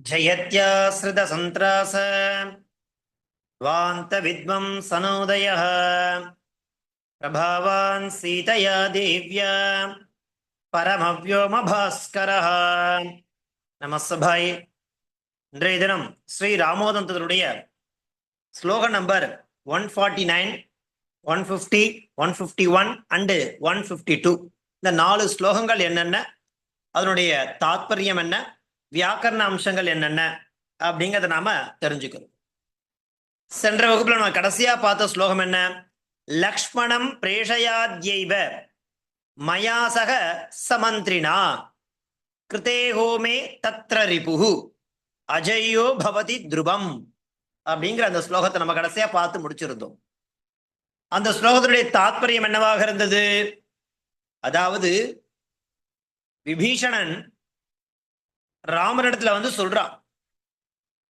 जयत्याश्रितसन्त्रास वान्तविद्वंसनोदयः प्रभावान् सीतया देव्या பரமவ்யோமபாஸ்கரः நமஸ்தபாய் இன்றைய தினம் ஸ்ரீ ராமோதந்தருடைய slogan number one forty nine one fifty one fifty one and one fifty two இந்த நாலு ஸ்லோகங்கள் என்னென்ன அதனுடைய தாத்பரியம் என்ன வியாக்கரண அம்சங்கள் என்னென்ன அப்படிங்கிறத நாம தெரிஞ்சுக்கிறோம் சென்ற வகுப்புல நம்ம கடைசியா பார்த்த ஸ்லோகம் என்ன? லக்ஷ்மணம் பிரேஷயாத்யைவ மயாசக சமந்திரினா கிருதே ஹோமே தத்ர ரிபுகு அஜய்யோ பவதி துருவம் அப்படிங்கிற அந்த ஸ்லோகத்தை நம்ம கடைசியா பார்த்து முடிச்சிருந்தோம். அந்த ஸ்லோகத்தினுடைய தாத்பரியம் என்னவாக இருந்தது? அதாவது விபீஷணன் ராமரிடத்துல வந்து சொல்றான்.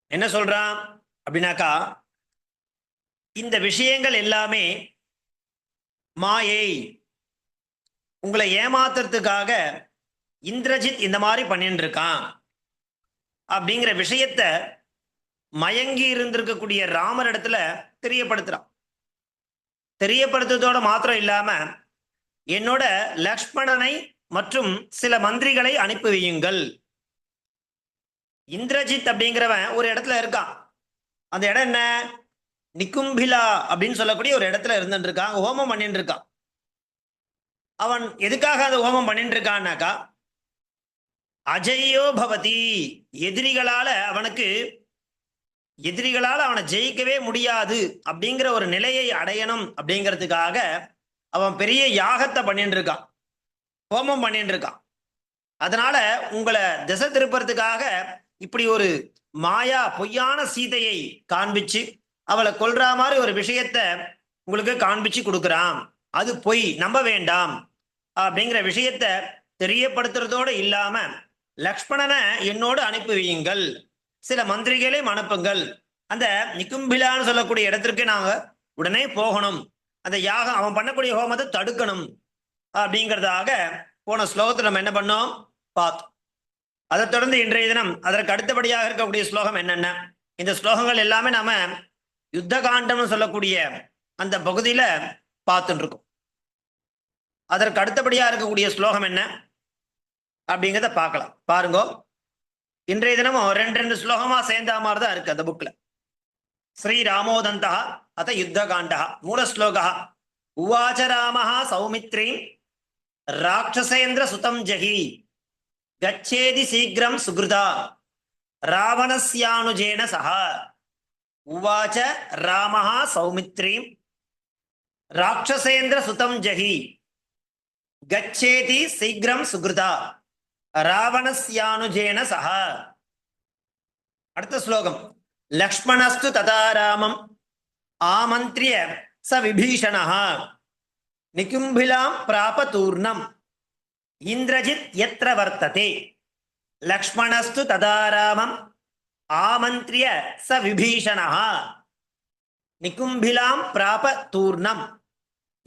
என்ன சொல்றான்? அப்படின்னாக்கா இந்த விஷயங்கள் எல்லாமே மாயை உங்களை ஏமாத்துறதுக்காக இந்திரஜித் இந்த மாதிரி பண்ணிட்டு இருக்கான் அப்படிங்கிற விஷயத்த மயங்கி இருந்திருக்கக்கூடிய ராமர் இடத்துல தெரியப்படுத்துறான். தெரியப்படுத்துறதோட மாத்திரம் இல்லாம என்னோட லக்ஷ்மணனை மற்றும் சில மந்திரிகளை அனுப்பி வையுங்கள். இந்திரஜித் அப்படிங்கிறவன் ஒரு இடத்துல இருக்கான். அந்த இடம் என்ன? நிக்கும்பிலா அப்படின்னு சொல்லக்கூடிய ஒரு இடத்துல இருந்துட்டு இருக்கான் ஹோமம் பண்ணிட்டு இருக்கான் அவன் எதுக்காக அந்த ஹோமம் பண்ணிட்டு இருக்கான்னாக்கா அஜய்யோ பவதி எதிரிகளால அவனுக்கு எதிரிகளால் அவனை ஜெயிக்கவே முடியாது அப்படிங்கிற ஒரு நிலையை அடையணும் அப்படிங்கிறதுக்காக அவன் பெரிய யாகத்தை பண்ணிட்டு இருக்கான் ஹோமம் பண்ணிட்டு இருக்கான் அதனால உங்களை திசை திருப்பறதுக்காக இப்படி ஒரு மாயா பொய்யான சீதையை காண்பிச்சு அவளை கொல்ற மாதிரி ஒரு விஷயத்த உங்களுக்கு காண்பிச்சு கொடுக்குறான் அது பொய் நம்ப வேண்டாம். அப்படிங்கிற விஷயத்த தெரியப்படுத்துறதோட இல்லாம லக்ஷ்மணனை என்னோடு அனுப்பி வையுங்கள். சில மந்திரிகளையும் அனுப்புங்கள் அந்த நிக்கும்பிலான்னு சொல்லக்கூடிய இடத்திற்கு நாங்க உடனே போகணும். அந்த யாகம் அவன் பண்ணக்கூடிய ஹோமத்தை தடுக்கணும். அப்படிங்கிறதாக போன ஸ்லோகத்தில் நம்ம என்ன பண்ணோம்? பார்த்தோம். அதை தொடர்ந்து இன்றைய தினம் அதற்கு அடுத்தபடியாக இருக்கக்கூடிய ஸ்லோகம் என்னென்ன? இந்த ஸ்லோகங்கள் எல்லாமே நாம யுத்த காண்டம்னு சொல்லக்கூடிய அந்த பகுதியில பார்த்துட்டு இருக்கோம் அதற்கு அடுத்தபடியா இருக்கக்கூடிய ஸ்லோகம் என்ன? அப்படிங்கிறத பார்க்கலாம். பாருங்க. இன்றைய தினமும் ரெண்டு ரெண்டு ஸ்லோகமா சேர்ந்த மாதிரி தான் இருக்கு அந்த புக்ல ஸ்ரீ ராமோதந்தா அத யுத்த காண்டா மூல ஸ்லோகா. உவாச்ச ராமஹா சௌமித்ரி ராட்சசேந்திர சுதம் ஜகி. கச்சேதி சீக்கிரம் சுகிருதா ராவணஸ்யானுஜேன சஹா உவாச்ச ராமஹா சௌமித்ரீம் ராட்சசேந்திர சுதம் ஜகி கச்சேதி சீக்கிரம் சுகிருதா ராவணஸ்யானுஜேன சஹா அடுத்த ஸ்லோகம் லக்ஷ்மணஸ்து ததா ராமம் ஆமந்திரிய ச விபீஷணா நிகும்பிலாம் பிராபதூர்ணம் இந்திரஜித் எத்திர வர்த்ததே? லக்ஷ்மணஸ்து ததாராமம் ஆமந்திரிய ச விபீஷணா நிகும்பிலாம் பிராப தூர்ணம்.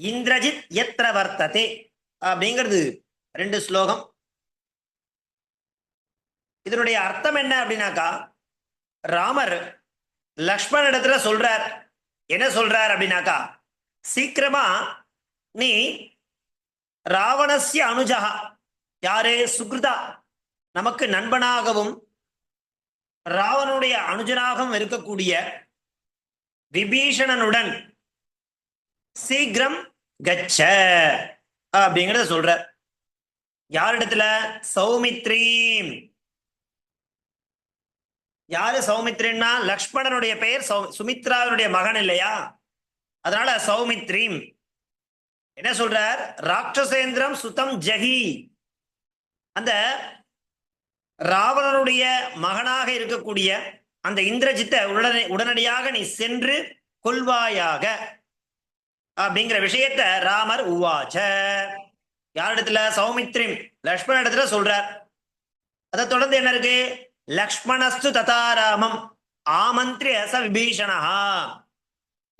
இந்திரஜித் எத்திர வர்த்ததே? அப்படிங்கிறது ரெண்டு ஸ்லோகம். இதனுடைய அர்த்தம் என்ன அப்படின்னாக்கா ராமர் லக்ஷ்மண இடத்துல சொல்றார். என்ன சொல்றார் அப்படின்னாக்கா சீக்கிரமா நீ ராவணஸ்ய அனுஜா யாரே சுக்ருதா? நமக்கு நண்பனாகவும் ராவனுடைய அனுஜனாகவும் இருக்கக்கூடிய விபீஷணனுடன் சீக்கிரம் கச்ச அப்படிங்கிறத சொல்ற யாரிடத்துல? சௌமித்ரீம். யாரு சௌமித்ரின்னா? லக்ஷ்மணனுடைய பெயர் சௌ சுமித்ராவினுடைய மகன் இல்லையா? அதனால சௌமித்ரீம். என்ன சொல்றார்? ராட்சசேந்திரம் சுத்தம் ஜகி. அந்த ராவணனுடைய மகனாக இருக்கக்கூடிய அந்த இந்திரஜித்தை உடனே உடனடியாக நீ சென்று கொள்வாயாக அப்படிங்கிற விஷயத்த ராமர் உவாச்ச. யாரிடத்துல? சௌமித்ரிம் லக்ஷ்மண இடத்துல சொல்றார். அதை தொடர்ந்து என்ன இருக்கு? லக்ஷ்மணஸ்து ததாராமம் ஆமந்திரிய ச விபீஷணா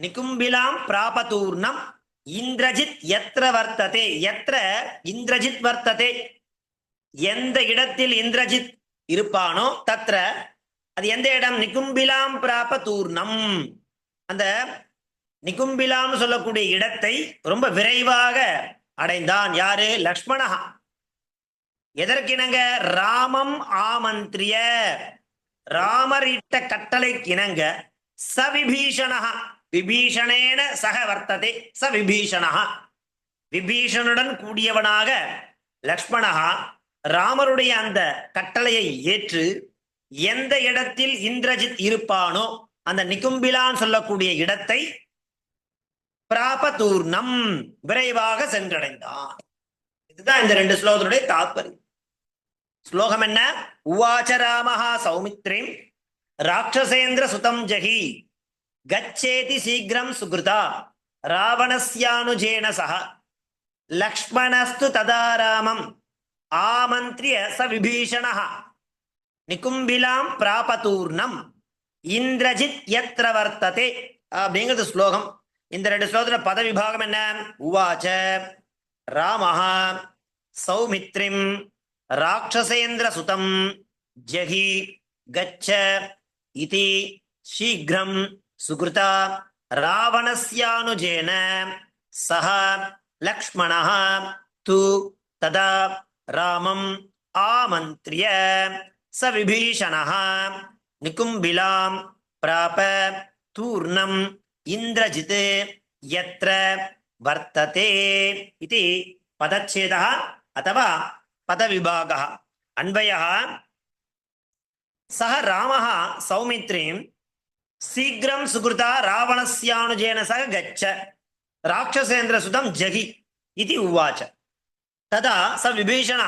நிகும்பிலாம் பிராபதூர்ணம் இந்திரஜித் எத்திர வர்த்ததே? எத்திர இந்திரஜித் வர்த்ததே. எந்த இடத்தில் இந்திரஜித் இருப்பானோ தத்ர அது எந்த இடம்? நிகும்பிலாம் பிராப தூர்ணம் அந்த நிகும்பிலாம் சொல்லக்கூடிய இடத்தை ரொம்ப விரைவாக அடைந்தான் யாரு? லக்ஷ்மணஹா. எதற்கிணங்க? ராமம் ஆமந்திரிய. ராமரிட்ட கட்டளை கட்டளைக்கிணங்க. சவிபீஷணஹா. விபீஷணேன சக வர்த்ததே ச விபீஷணஹ விபீஷணுடன் கூடியவனாக லக்ஷ்மணஹா ராமருடைய அந்த கட்டளையை ஏற்று எந்த இடத்தில் இந்திரஜித் இருப்பானோ அந்த நிகும்பிலான் சொல்லக்கூடிய இடத்தை பிராபதூர்ணம் விரைவாக சென்றடைந்தான். இதுதான் இந்த ரெண்டு ஸ்லோகத்தினுடைய தாத்பரியம் ஸ்லோகம் என்ன? உவாச்ச ராமஹா சௌமித்ரிம் ராட்சசேந்திர சுதம் ஜஹி கச்சேதி சீக்கிரம் சுகிருதா ராவணஸ்யானுஜேன சக லக்ஷ்மணஸ்து ததா ராமம் ஆமந்திரிய ச விபீஷணः நிகும்பிலாம் பிராபதூர்ணம் இந்திரஜித் எத்திர வர்த்ததே அப்படிங்கிறது ஸ்லோகம் இந்த ரெண்டு ஸ்லோகத்துல பத விபாகம் என்ன உவாச்ச ராமஹா சௌமித்ரிம் ராட்சசேந்திர சுதம் ஜஹி கச்ச இதி சீக்கிரம் சுகிருதா ராவணஸ்யானுஜேன சஹ லக்ஷ்மண து ததா ராமம் ஆமந்திரிய ச விபீஷண நிகும்பிலாம் பிராப தூர்ணம் இந்திரஜித் எத்திர வர்த்ததே இது பதச்சேத அத்தவா பதவிபாக அன்வய சக ராம சௌமித்ரீம் சீக்கிரம் சுகிருதா ராவணஸ்யானுஜேன சக கச்ச. ராட்சசேந்திர சுதம் ஜகி இது உவாச்ச. ததா ச விபீஷண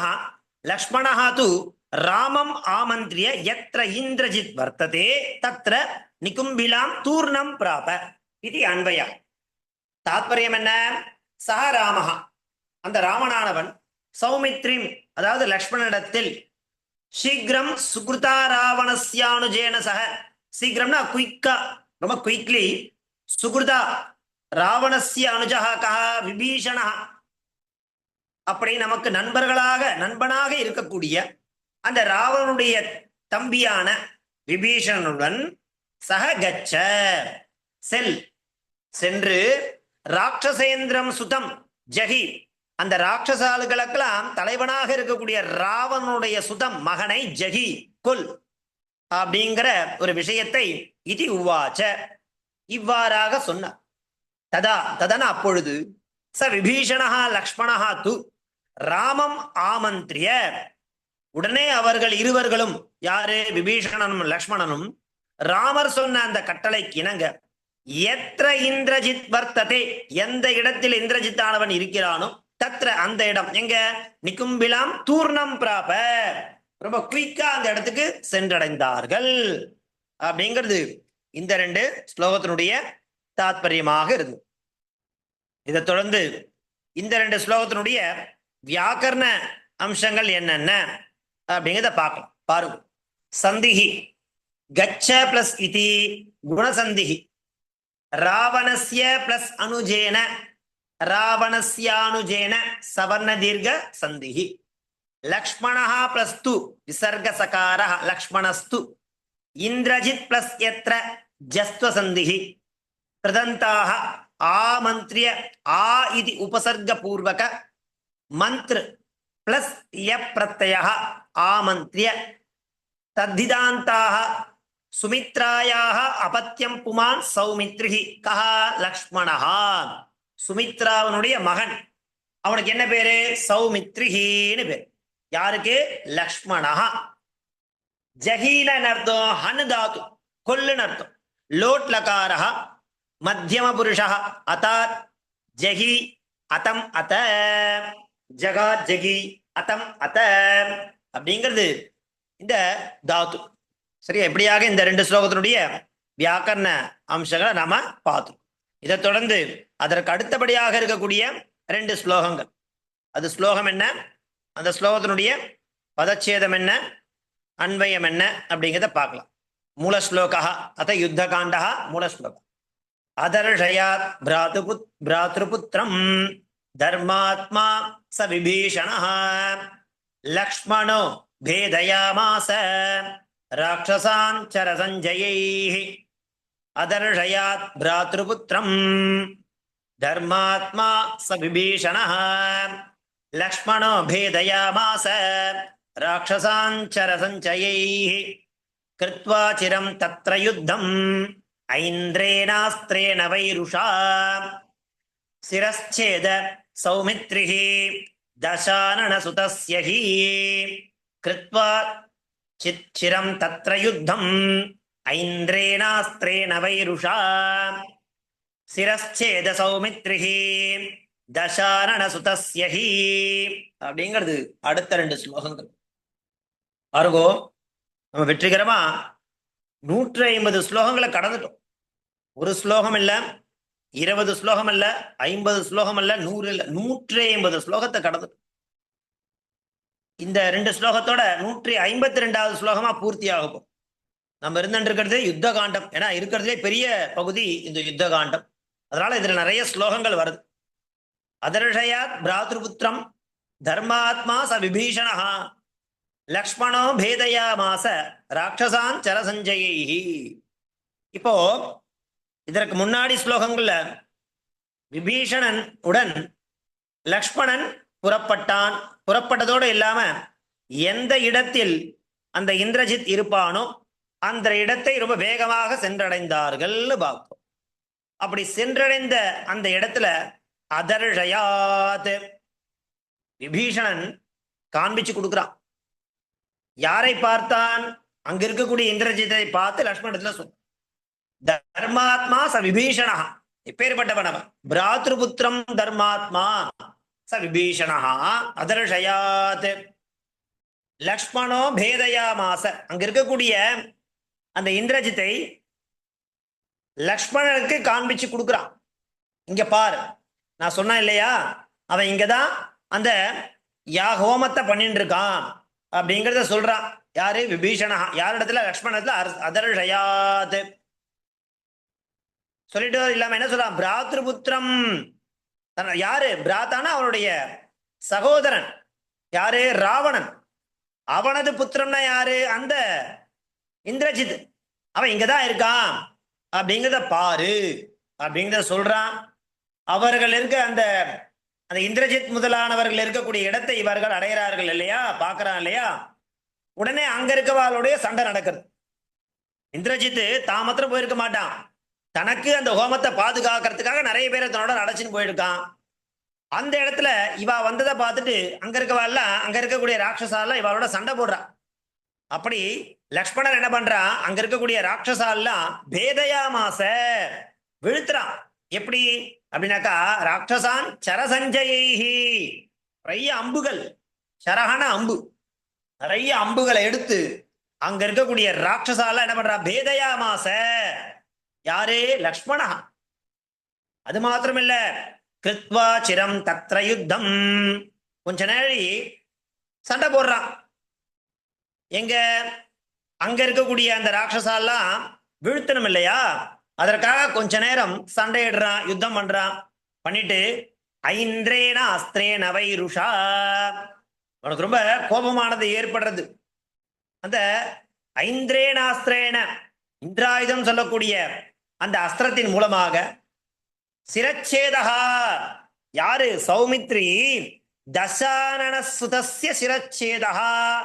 லக்ஷ்மண தூ ராமம் ஆமந்திரிய எத்திர இந்திரஜித் வர்த்ததே தத்திர நிகும்பிலாம் தூர்ணம் பிராப. இது அன்பயா. தாத்பரியம் என்ன சக ராமஹா. அந்த ராமனானவன் சௌமித்ரிம் அதாவது லக்ஷ்மணிடத்தில் சீக்கிரம் சுகிருதா ராவணஸ்யானுஜேன சக சீக்கிரம்னா குயிக்கா ரொம்ப குயிக்லி. சுகுர்தா ராவணஸ்ய அனுஜா கஹ விபீஷணா அப்படி நமக்கு நண்பர்களாக நண்பனாக இருக்கக்கூடிய அந்த ராவணனுடைய தம்பியான விபீஷணனுடன் சக கச்ச. செல் சென்று ராட்சசேந்திரம் சுதம் ஜஹி அந்த ராட்சசாலுகளுக்கெல்லாம் தலைவனாக இருக்கக்கூடிய ராவனுடைய சுதம் மகனை ஜஹி கொல். அப்படிங்கிற ஒரு விஷயத்தை இது உவாச்ச. இவ்வாறாக சொன்னார். ததா ததன அப்பொழுது ச விபீஷணா லக்ஷ்மணஹா து ராமம் ஆமந்திரிய. உடனே அவர்கள் இருவர்களும் யாரு? விபீஷணனும் லக்ஷ்மணனும் ராமர் சொன்ன அந்த கட்டளைக்கு இணங்க எത്ര இந்திரஜித் வர்த்ததே? எந்த இடத்தில் இந்திரஜித்தானவன் இருக்கிறானோ தத்ர அந்த இடம். எங்க? நிக்கும்பிலாம் தூர்ணம் பிராப. ரொம்ப குயிக்கா அந்த இடத்துக்கு சென்றடைந்தார்கள். அப்படிங்கிறது இந்த ரெண்டு ஸ்லோகத்தினுடைய தாத்பரியமாக இருந்து. இதை தொடர்ந்து இந்த ரெண்டு ஸ்லோகத்தினுடைய வியாக்கரண அம்சங்கள் என்னென்ன அப்படிங்கிறத பார்க்கலாம். பாருங்க. சந்திகி கச்ச பிளஸ் இதி குணசந்திகி ராவணஸ்ய பிளஸ் அனுஜேன ராவணஸ்யானுஜேன சவர்ண தீர்க்க சந்திகி லக்ஷ்மணः பிளஸ் து விசர்க சகார லக்ஷ்மணஸ்து. இந்திரஜித் பிளஸ் எத்திர ஜஸ்வ சந்திஹி கிருதந்தாக ஆமந்திரிய ஆ இது உபசர்க பூர்வக மந்த்ர பிளஸ் ய பிரத்யய ஆமந்திரிய தத்திதாந்தாக சுமித்ராயாக அபத்தியம் புமான் சௌமித்ரிஹி. கஹா லக்ஷ்மணஹா. சுமித்ராவனுடைய மகன். அவனுக்கு என்ன பேரு? சௌமித்ரிஹின்னு பேர். யாருக்கு? லக்ஷ்மணஹா ஜஹீலன் அர்த்தம் ஹனு தாத்து கொல்லுன்னு அர்த்தம் லோட் லகாரஹ மத்தியம புருஷா. அதாத் ஜஹி அத்தம் அத ஜகா ஜகி அத்தம் அத அப்படிங்கிறது இந்த தாத்து. சரியா? எப்படியாக இந்த ரெண்டு ஸ்லோகத்தினுடைய வியாக்கரண அம்சங்களை நாம பார்த்தோம். இதை தொடர்ந்து அதற்கு அடுத்தபடியாக இருக்கக்கூடிய ரெண்டு ஸ்லோகங்கள். அது ஸ்லோகம் என்ன? அந்த ஸ்லோகத்தினுடைய பதச்சேதம் என்ன? அன்வயம் என்ன? அப்படிங்கிறத பார்க்கலாம். மூல ஸ்லோகா அத யுத்த காண்டா மூல ஸ்லோகம் அதர்ஷயாத் பிராதுபுத் பிராத்ருபுத்திரம் தர்மாத்மா ச விபீஷண லக்ஷ்மணோ பேதயாமாச ராட்சசான் சரசஞ்சயை அதர்ஷயாத் பிராத்ருபுத்திரம் தர்மாத்மா ச விபீஷணः லக்ஷ்மணோ பேதயாமாச ராட்சசான் சரசஞ்சயைः कृत्वा चिरं तत्र युद्धम् ऐन्द्रेणास्त्रेण वैरुषा शिरश्चेद सौमित्रिः दशाननसुतस्य हि कृत्वा चित् चिरं तत्र युद्धम् ऐन्द्रेणास्त्रेण वैरुषा சிரஸ்சேத சௌமித்ரிஹி தசாரண சுதஸ்யஹி அப்படிங்கிறது அடுத்த ரெண்டு ஸ்லோகங்கள். பாருங்கோ நம்ம வெற்றிகரமா நூற்றி ஐம்பது ஸ்லோகங்களை கடந்துட்டோம். ஒரு ஸ்லோகம் இல்ல இருபது ஸ்லோகம் அல்ல ஐம்பது ஸ்லோகம் அல்ல நூறு இல்ல நூற்றி ஐம்பது ஸ்லோகத்தை கடந்துட்டோம். இந்த ரெண்டு ஸ்லோகத்தோட நூற்றி ஐம்பத்தி ரெண்டாவது ஸ்லோகமா பூர்த்தி ஆகும் நம்ம இருந்துட்டு யுத்த காண்டம் ஏன்னா இருக்கிறதுலே பெரிய பகுதி இந்த யுத்த காண்டம் அதனால இதுல நிறைய ஸ்லோகங்கள் வருது. அதர்ஷயாத் பிராத்ருபுத்திரம் தர்மாத்மா ச விபீஷணா லக்ஷ்மணோ பேதயாமாச ராட்சசான் சரசஞ்சயி இப்போ இதற்கு முன்னாடி ஸ்லோகங்கள்ல விபீஷணன் உடன் லக்ஷ்மணன் புறப்பட்டான். புறப்பட்டதோடு இல்லாம எந்த இடத்தில் அந்த இந்திரஜித் இருப்பானோ அந்த இடத்தை ரொம்ப வேகமாக சென்றடைந்தார்கள் பார்ப்போம். அப்படி சென்றடைந்த அந்த இடத்துல அதர்ஷயாத். விபீஷணன் காண்பிச்சு கொடுக்குறான். யாரை பார்த்தான்? அங்க இருக்கக்கூடிய இந்திரஜித்தை பார்த்து லக்ஷ்மணத்துல சொன்ன தர்மாத்மா ச விபீஷணா. எப்பேற்பட்டவன் அவன்? பிராத்ருபுத்திரம் தர்மாத்மா ச விபீஷணா. அதர்ஷயாத். லக்ஷ்மணோ பேதயாமாச. அங்க இருக்கக்கூடிய அந்த இந்திரஜித்தை லக்ஷ்மணனுக்கு காண்பிச்சு கொடுக்குறான். இங்க பாரு. நான் சொன்னேன் இல்லையா? அவன் இங்கதான் அந்த யா ஹோமத்தை பண்ணிட்டு இருக்கான் அப்படிங்கிறத சொல்றான் யாரு? விபீஷணா. யார் இடத்துல லக்ஷ்மணத்துல அதர்ஷயாத் சொல்லிட்டு இல்லாம என்ன சொல்றான்? பிராத்ருபுத்திரம். தன்னை- யாரு? பிராத்தானா அவனுடைய சகோதரன். யாரு? ராவணன். அவனது புத்திரம்னா யாரு? அந்த இந்திரஜித். அவன் இங்கதான் இருக்கான். அப்படிங்கிறத பாரு. அப்படிங்கிறத சொல்றான். அவர்கள் இருக்க அந்த அந்த இந்திரஜித் முதலானவர்கள் இருக்கக்கூடிய இடத்தை இவர்கள் அடைகிறார்கள் இல்லையா? பார்க்கறான் இல்லையா? உடனே அங்க இருக்கவாளுடைய சண்டை நடக்குது. இந்திரஜித் தான் மாத்திரம் போயிருக்க மாட்டான். தனக்கு அந்த ஹோமத்தை பாதுகாக்கிறதுக்காக நிறைய பேரை தன்னோட அடைச்சின்னு போயிருக்கான். அந்த இடத்துல இவா வந்ததை பார்த்துட்டு அங்க இருக்கவாள்லாம் அங்க இருக்கக்கூடிய ராட்சசாலாம் இவளோட சண்டை போடுறான் அப்படி லக்ஷ்மணன் என்ன பண்றான் அங்க இருக்கக்கூடிய ராட்சசாலாம் பேதயாமாச விழுத்துறான். எப்படி? அப்படின்னாக்கா ராட்சசான் சரசஞ்சயி நிறைய அம்புகள் சரகான அம்பு. நிறைய அம்புகளை எடுத்து அங்க இருக்கக்கூடிய ராட்சசால என்ன பண்றா? பேதயாமாச. யாரே? லக்ஷ்மணா. அது மாத்திரமில்ல. கிருத்வா சிரம் தத்ர யுத்தம். கொஞ்ச நேரி சண்டை போடுறான். எங்க? அங்க இருக்கக்கூடிய அந்த ராட்சசாலாம் வீழ்த்தணும் இல்லையா அதற்காக கொஞ்ச நேரம் சண்டையிடுறான் யுத்தம் பண்றான் பண்ணிட்டு ஐந்திரேன அஸ்திரேன வைருஷா. உனக்கு ரொம்ப கோபமானது ஏற்படுறது. அந்த ஐந்திரேனாஸ்திரேன இந்திராயுதம் சொல்லக்கூடிய அந்த அஸ்திரத்தின் மூலமாக சிரச்சேதகா. யாரு? சௌமித்ரி. தசானன சுதஸ்ய சிரச்சேதகா.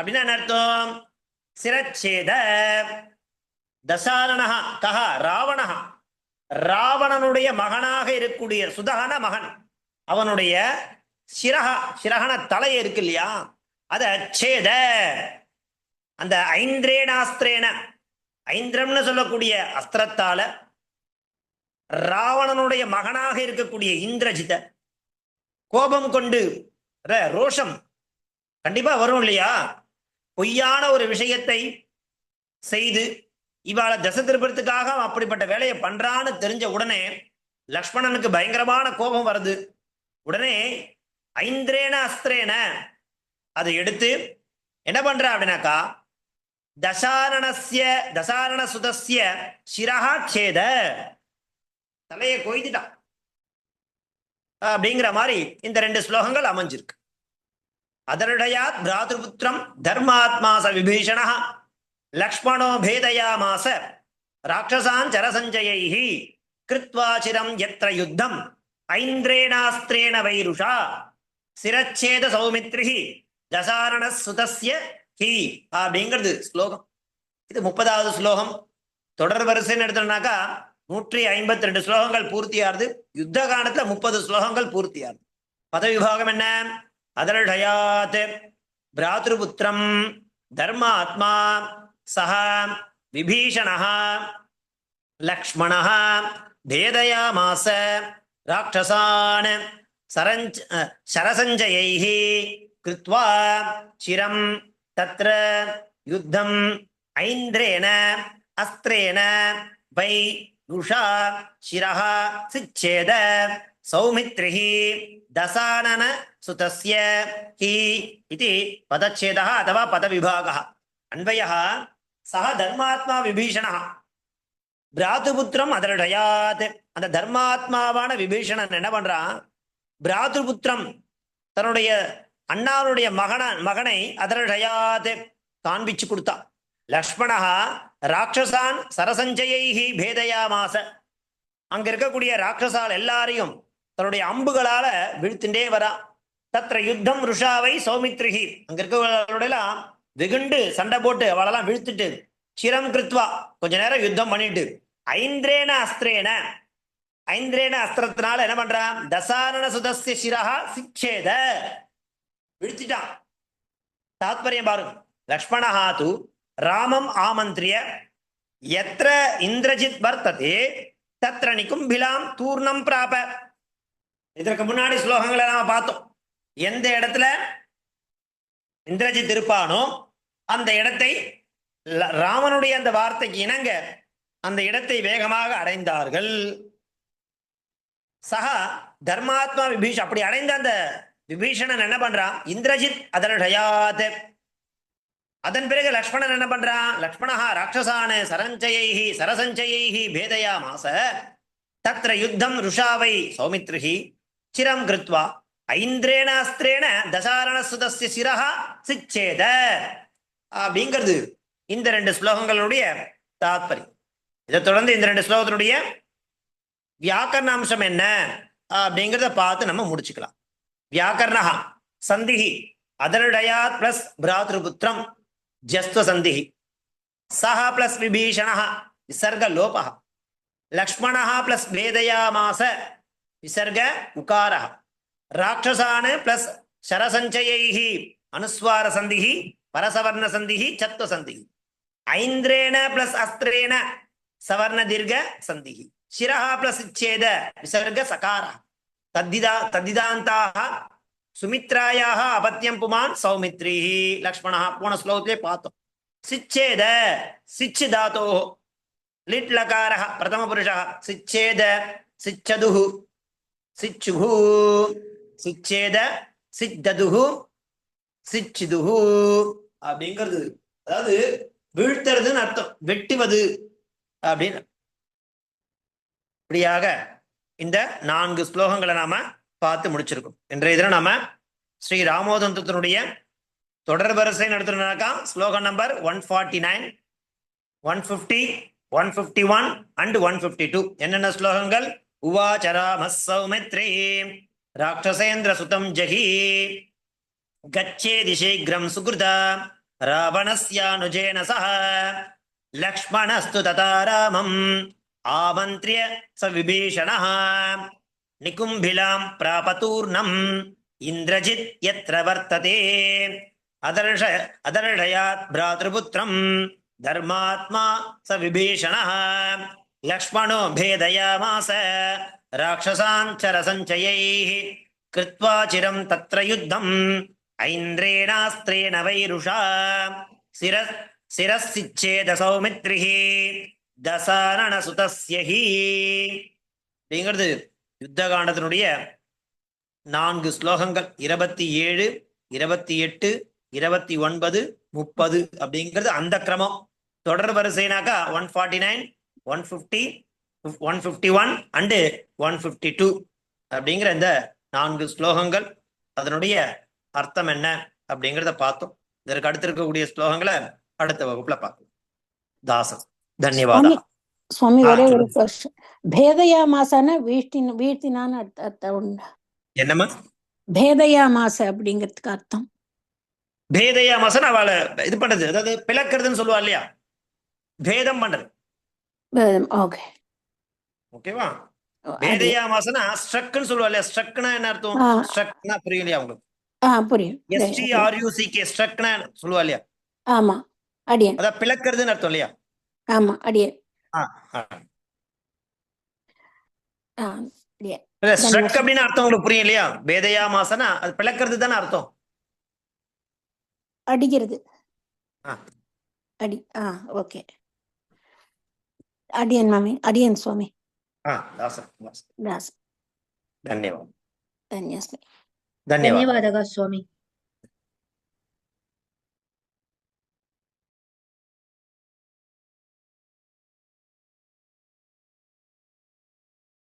அப்படின்னா என்ன அர்த்தம்? சிரச்சேத. தசானனஹா கஹா ராவணஹா. ராவணனுடைய மகனாக இருக்கக்கூடிய சுதகன மகன் அவனுடைய சிரஹா சிரகன தலை இருக்கு இல்லையா? அத சேத அந்த ஐந்திரேனாஸ்திரேன ஐந்திரம்னு சொல்லக்கூடிய அஸ்திரத்தால ராவணனுடைய மகனாக இருக்கக்கூடிய இந்திரஜித கோபம் கொண்டு ர- ரோஷம் கண்டிப்பா வரும் இல்லையா? பொய்யான ஒரு விஷயத்தை செய்து இவாளை திசை திருப்பறதுக்காக அப்படிப்பட்ட வேலையை பண்றான்னு தெரிஞ்ச உடனே லக்ஷ்மணனுக்கு பயங்கரமான கோபம் வருது. உடனே ஐந்திரேன அஸ்திரேன? அதை எடுத்து என்ன பண்றா அப்படின்னாக்கா தசாரணசிய தசாரண சுதசிய சிரஹா சேத தலையை கொய்துட்டான் அப்படிங்கிற மாதிரி இந்த ரெண்டு ஸ்லோகங்கள் அமைஞ்சிருக்கு. அதருடயாத் பிராதுபுத்திரம் தர்மாத்மாச விபீஷணா லக்ஷ்மணோ பேதயாமாச. ராட்சசான் சரசஞ்சயை கிருத்வாச்சிரம் எத்திர யுத்தம். ஐந்திரேணாஸ்திரேண வைருஷா. சிரச்சேத சௌமித்ரிஹி. தசாரண சுதஸ்ய ஹி. அப்படிங்கிறது ஸ்லோகம். இது முப்பதாவது ஸ்லோகம். தொடர் வரிசைன்னு எடுத்தோம்னாக்கா நூற்றி ஐம்பத்தி ரெண்டு ஸ்லோகங்கள் பூர்த்தியாருது யுத்த காலத்துல முப்பது ஸ்லோகங்கள் பூர்த்தியாருது பதவிபாகம் என்ன? அதர்டயாத் பிராத்ருபுத்திரம். தர்மாத்மா. சஹ விபீஷணः லக்ஷ்மணः பேதயாமாச ராட்சசான் சரஞ்ச சரசஞ்சயைः கிருத்வா சிரம் தத்ர யுத்தம் ஐந்திரேண அஸ்திரேண வை ருஷா சிரः சிச்சேத சௌமித்ரிः दशानन सुतस्य हि इति पदच्छेदः अथवा पदविभागः अन्वयः சக தர்மாத்மா விபீஷணா. பிராத்துபுத்திரம் அதருடையாத் அந்த தர்மாத்மாவான விபீஷணன் என்ன பண்றான்? பிராத்துபுத்திரம் தன்னுடைய அண்ணாருடைய மகன மகனை அதரடையாது காண்பிச்சு கொடுத்தா லக்ஷ்மணா ராட்சசான் சரசஞ்சயைகி பேதையாமாச. அங்க இருக்கக்கூடிய ராட்சசால் எல்லாரையும் தன்னுடைய அம்புகளால வீழ்த்துண்டே வரா தத்திர யுத்தம் ருஷாவை சௌமித்ரிஹி. அங்க இருக்கிறவர்களெல்லாம் வெகுண்டு சண்டை போட்டு அவளெல்லாம் விழுத்துட்டு சிரம் கிருத்வா கொஞ்ச நேரம் யுத்தம் பண்ணிட்டு ஐந்திரேன அஸ்திரேன ஐந்திரேன அஸ்திரத்தினால என்ன பண்றான்? தசாரண சுதஸ்ய சிரஹா சிக்ஷேத விழுத்திட்டான். தாத்பரியம் பாருங்க லக்ஷ்மணஹா து ராமம் ஆமந்திரிய எத்திர இந்திரஜித் வர்த்ததே தத்ர நிகும்பிலாம் தூர்ணம் பிராப. இதற்கு முன்னாடி ஸ்லோகங்களை நாம பார்த்தோம். எந்த இடத்துல? இந்திரஜித் இருப்பானோ அந்த இடத்தை ராமனுடைய அந்த வார்த்தைக்கு இணங்க அந்த இடத்தை வேகமாக அடைந்தார்கள். சகா தர்மாத்மா விபீஷ் அப்படி அடைந்த அந்த விபீஷணன் என்ன பண்றான்? இந்திரஜித் அதரடயாத் அதன் பிறகு லக்ஷ்மணன் என்ன பண்றான்? லக்ஷ்மணஹா ராட்சசான சரஞ்சயைஹி சரசஞ்சயைஹி பேதையா மாச தத்ர யுத்தம் ருஷாவை சௌமித்ரிஹி சிரம் கிருத்வா. ஐந்திரேணாஸ்திரேண தசாரணசுதஸ்ய சிரஹா சிச்சேத. அப்படிங்கிறது இந்த ரெண்டு ஸ்லோகங்களுடைய தாத்பரியம். இதை தொடர்ந்து இந்த ரெண்டு ஸ்லோகத்தினுடைய வியாக்கரண அம்சம் என்ன? அப்படிங்கிறத பார்த்து நம்ம முடிச்சுக்கலாம். வியாக்கரணா சந்திஹி அதனுடையா பிளஸ் பிராத்ருபுத்திரம் ஜஸ்துவ சந்திஹி. சஹ பிளஸ் விபீஷண விசர்க லோபः லக்ஷ்மணः பிளஸ் வேதயாமாச விசர்க உகாரः ராட்சசான் பிளஸ் சரசஞ்சயைः அனுஸ்வார சந்திஹி பரசவர்ண சந்திகி சத்துவ சந்திகி ஐந்திரேன பிளஸ் அஸ்திரேன சவர்ண தீர்க்க சந்திகி சிரஹா பிளஸ் இச்சேத விசர்க சகாரா. தத்திதா தத்திதாந்தாக சுமித்ராயாக அபத்தியம் புமான் சௌமித்ரி லக்ஷ்மணா போன ஸ்லோகத்திலே பார்த்தோம். சிச்சேத சிச்சு தாத்தோ லிட் லகார பிரதம புருஷா சிச்சேத சிச்சதுஹு. சிச்சுஹு சிச்சேத சித்ததுஹு. சிச்சிதுஹு அப்படிங்கிறது. அதாவது வீழ்த்துறதுன்னு அர்த்தம். வெட்டுவது அப்படின்னு. இப்படியாக இந்த நான்கு ஸ்லோகங்களை நாம பார்த்து முடிச்சிருக்கோம். இன்றைய தினம் நாம ஸ்ரீ ராமோதந்தத்தினுடைய தொடர் வரிசை நடத்துனாக்கா ஸ்லோகம் number one forty nine one fifty one fifty one and one fifty two. என்னென்ன ஸ்லோகங்கள்? உவாச்சராம சௌமித்ரே ராட்சசேந்திர சுதம் ஜகி கச்சேதி சீக்கிரம் சுகிருதா ராவணஸ்யானுஜேன சக லக்ஷ்மணஸ்து ததா ராமம் ஆமந்திரிய ச விபீஷணः நிகும்பிலாம் பிராபதூர்ணம் இந்திரஜித் எத்திர வர்த்ததே அதர்ஷ அதர்ஷயாத் பிராத்ருபுத்திரம் தர்மாத்மா ச விபீஷணः லக்ஷ்மணோ பேதயாமாச ராட்சசான் சரசஞ்சயைः கிருத்வா சிரம் தத்ர யுத்தம் ஐந்திரேணாஸ்திரேண வைருஷா சிர சிரசிச்சேத சௌமித்ரிஹி தசாரண சுதஸ்யஹி அப்படிங்கிறது யுத்தகாண்டத்தினுடைய நான்கு ஸ்லோகங்கள். இருபத்தி ஏழு இருபத்தி எட்டு இருபத்தி ஒன்பது முப்பது அப்படிங்கிறது அந்த கிரமம். தொடர் வரிசைனாக்கா one forty nine one fifty one fifty one and one fifty two அப்படிங்கிற இந்த நான்கு ஸ்லோகங்கள். அதனுடைய அர்த்தம் என்ன அப்படிங்கிறத பார்த்தோம். இதற்கு அடுத்து இருக்கக்கூடிய ஸ்லோகங்களை அடுத்த வகுப்புல பார்க்கலாம். தாசன் தன்யவாதம் சுவாமி ஒரே ஒரு கொஸ்டின் பேதையா மாசான வீட்டின் வீட்டினான்னு அர்த்தம் உண்டு. என்னம்மா? பேதையா மாச அப்படிங்கிறதுக்கு அர்த்தம். பேதையா மாசன் அவளை இது பண்றது அதாவது பிளக்கிறதுன்னு சொல்லுவா இல்லையா? பேதம் பண்றது. ஓகே ஓகேவா? பேதையா மாசனா ஸ்ட்ரக்னு சொல்லுவா இல்லையா? ஸ்ட்ரக்னா என்ன அர்த்தம்? ஸ்ட்ரக்னா புரியலையா உங்களுக்கு? புரியும் எஸ்டிஆர்யூசிகே ஸ்ட்ரக்னா சொல்லுவா இல்லையா? ஆமா அடியன். அத பிளக்கிறதுன்னு அர்த்தம் இல்லையா? ஆமா அடியன். ஸ்ட்ரக் அப்படின்னு அர்த்தம் உங்களுக்கு புரியும் இல்லையா? வேதையா மாசனா அது பிளக்கிறது தானே அர்த்தம்? அடிக்கிறது. அடி ஆ ஓகே. அடியன் அடியன் சுவாமி. ஆ தாசன் தாசன். ధన్యవాదాలు. స్వామి.